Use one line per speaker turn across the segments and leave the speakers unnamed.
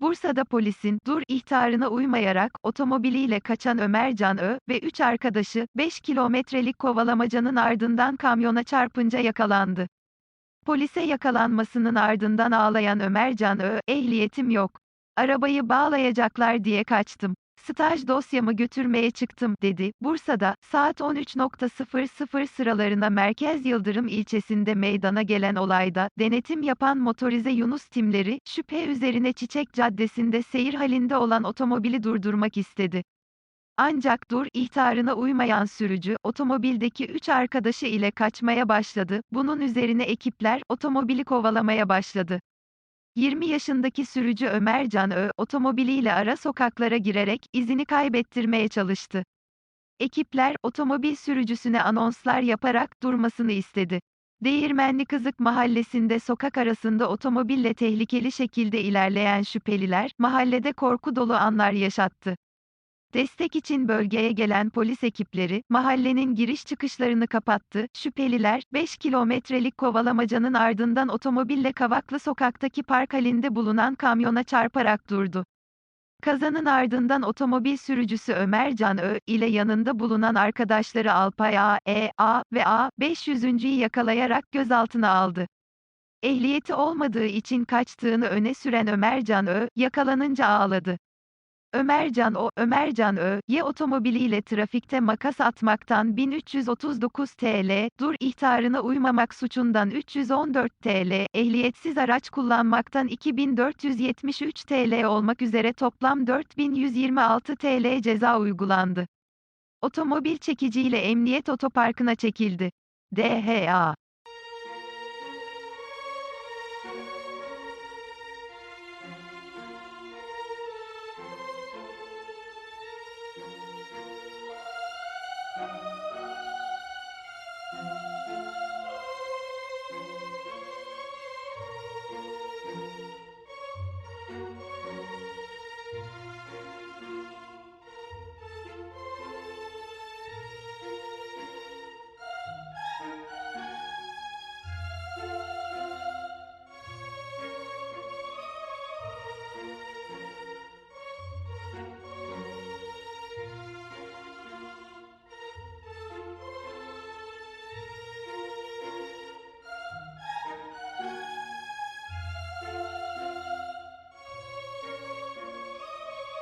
Bursa'da polisin dur ihtarına uymayarak otomobiliyle kaçan Ömer Can Ö ve 3 arkadaşı 5 kilometrelik kovalamacanın ardından kamyona çarpınca yakalandı. Polise yakalanmasının ardından ağlayan Ömer Can Ö, ehliyetim yok. Arabayı bağlayacaklar diye kaçtım. Staj dosyamı götürmeye çıktım, dedi. Bursa'da, saat 13.00 sıralarında Merkez Yıldırım ilçesinde meydana gelen olayda, denetim yapan motorize Yunus timleri, şüphe üzerine Çiçek Caddesi'nde seyir halinde olan otomobili durdurmak istedi. Ancak dur ihtarına uymayan sürücü, otomobildeki 3 arkadaşı ile kaçmaya başladı. Bunun üzerine ekipler, otomobili kovalamaya başladı. 20 yaşındaki sürücü Ömer Can Ö, otomobiliyle ara sokaklara girerek, izini kaybettirmeye çalıştı. Ekipler, otomobil sürücüsüne anonslar yaparak, durmasını istedi. Değirmenli Kızık mahallesinde sokak arasında otomobille tehlikeli şekilde ilerleyen şüpheliler, mahallede korku dolu anlar yaşattı. Destek için bölgeye gelen polis ekipleri, mahallenin giriş çıkışlarını kapattı. Şüpheliler, 5 kilometrelik kovalamacanın ardından otomobille Kavaklı sokaktaki park halinde bulunan kamyona çarparak durdu. Kazanın ardından otomobil sürücüsü Ömer Can Ö ile yanında bulunan arkadaşları Alpay A, E, A ve A, 500.'yi yakalayarak gözaltına aldı. Ehliyeti olmadığı için kaçtığını öne süren Ömer Can Ö, yakalanınca ağladı. Ömercan O, Ömercan Ö, Y otomobiliyle trafikte makas atmaktan 1339 TL, dur ihtarına uymamak suçundan 314 TL, ehliyetsiz araç kullanmaktan 2473 TL olmak üzere toplam 4126 TL ceza uygulandı. Otomobil çekiciyle emniyet otoparkına çekildi. DHA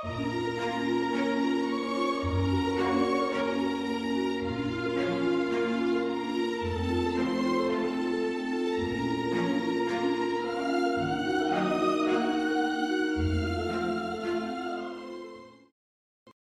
Bye.